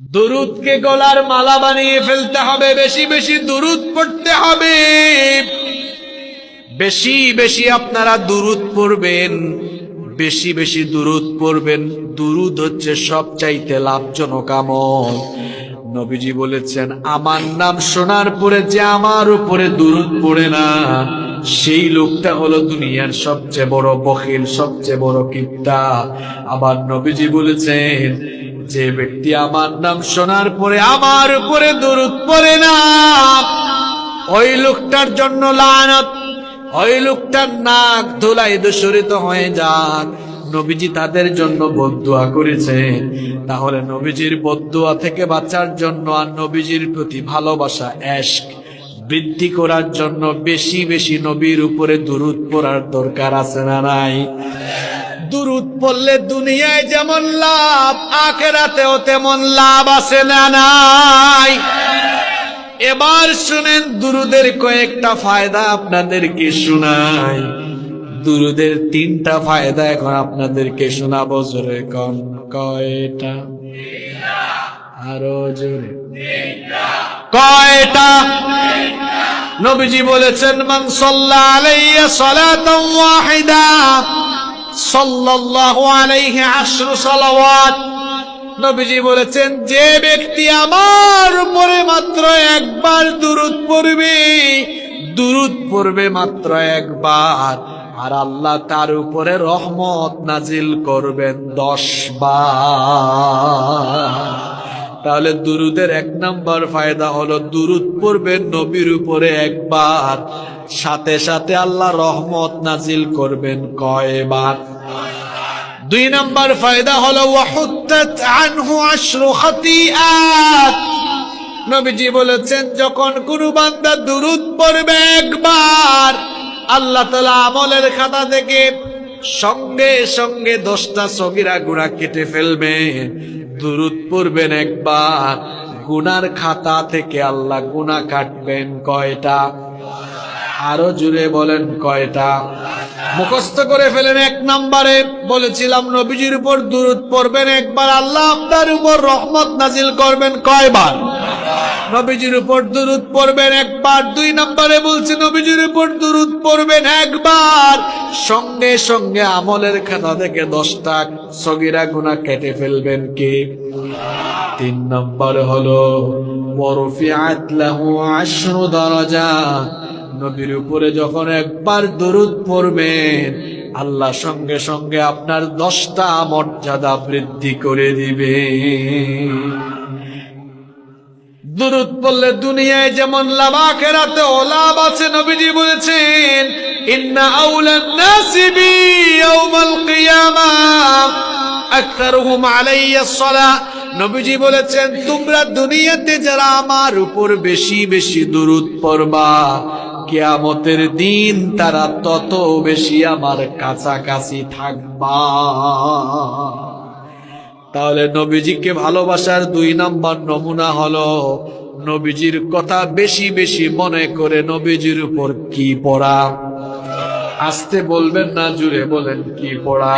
দুরুদকে গলার মালা বানিয়ে ফেলতে হবে, বেশি বেশি দুরুদ পড়তে হবে। বেশি বেশি আপনারা দুরুদ পড়বেন, বেশি বেশি দুরুদ পড়বেন। দুরুদ হচ্ছে সবচাইতে লাভজনক আমল। নবীজি বলেছেন, আমার নাম শোনার পরে যে আমার উপরে দুরুদ পড়ে না, সেই লোকটা হলো দুনিয়ার সবচেয়ে বড় বখিল, সবচেয়ে বড় কিপ্তা আবার নবীজি বলেছেন যে ব্যক্তি আমার নাম শোনার পরে আমার উপরে দুরুদ পড়ে না, ওই লোকটার জন্য লানত, ওই লোকটার নাক ধুলাই দূষরিত হয়ে যাক। নবীজি তাদের জন্য বদুয়া করেছেন তাহলে নবীজির বদুয়া থেকে বাঁচার জন্য আর নবীজির প্রতি ভালোবাসা এশক। বৃদ্ধি করার জন্য বেশি বেশি নবীর উপরে দুরুদ পড়ার দরকার আছে না নাই? দুরুদ পড়লে দুনিয়ায় যেমন লাভ, আখেরাতেও তেমন লাভ আছে না নাই? এবার শুনেন দুরুদের কয়েকটা ফায়দা আপনাদেরকে শোনাই। দুরুদের তিনটা ফায়দা এখন আপনাদেরকে শোনাবো, জোরে কন, কয়টা? আরও জোরে। কয়টা? নবীজি বলেছেন, মান সাল্লা আলাইয়া সালাতান ওয়াহিদা। সাল্লাল্লাহু আলাইহি আশরু সালাওয়াত। নবীজি বলেছেন, যে ব্যক্তি আমার উপরে মাত্র একবার দুরুদ পড়বে দুরুদ পড়বে মাত্র একবার, আর আল্লাহ তার উপরে রহমত নাজিল করবেন দশ তাহলে দুরুদের এক নম্বর ফায়দা হলো, দুরুদ পড়বেন নবীর উপরে একবার, সাথে সাথে আল্লাহ রহমত নাজিল করবেন কয়বার? দুই নম্বর ফায়দা হলো আনহু আশরু খাতিআত। নবীজি বলেছেন, যখন কোন বান্দা দুরুদ পড়বে একবার, আল্লাহ তাআলা আমলের খাতা থেকে সঙ্গে সঙ্গে দশটা সগিরা গুণা কেটে ফেলবে। দুরুদ পড়বেন একবার, গুনার খাতা থেকে আল্লাহ গুনাহ কাটবেন কয়টা? আরও জুড়ে বলেন কয়টা? মুখস্থ করে ফেলেন এক নম্বরে, বলেছিলাম, নবীজির উপর দূরত পড়বেন একবার, আল্লাহ আপনার উপর রহমত নাজিল করবেন কয়বার? নবীজির উপর দুরুদ পড়বেন একবার, দুই নম্বরে বলছে, নবীজির উপর দুরুদ পড়বেন একবার। সঙ্গে সঙ্গে আমলের খাতা থেকে দশটা সগিরা গুণা কেটে ফেলবেন কে? তিন নম্বর হলো ওয়ারফিআত লাহু আশরু দারাজাত। নবীর উপরে যখন একবার দরুদ পড়বেন, আল্লাহ সঙ্গে সঙ্গে আপনার দশটা মর্যাদা বৃদ্ধি করে দিবে দুরুদ পড়লে দুনিয়ায় যেমন লাভ আখেরাতে লাভ আছে, নবীজি বলেছেন আলাইয়া নবীজি বলেছেন, তোমরা দুনিয়াতে যারা আমার উপর বেশি বেশি দুরুদ পড়বা কিয়ামতের দিন তারা তত বেশি আমার কাছাকাছি থাকবা। তাহলে নবীজিকে ভালোবাসার দুই নাম্বার নমুনা হলো, নবীজির কথা বেশি বেশি মনে করে নবীজির উপর কি পড়া? আসতে বলবেন না, জুড়ে বলেন কি পড়া?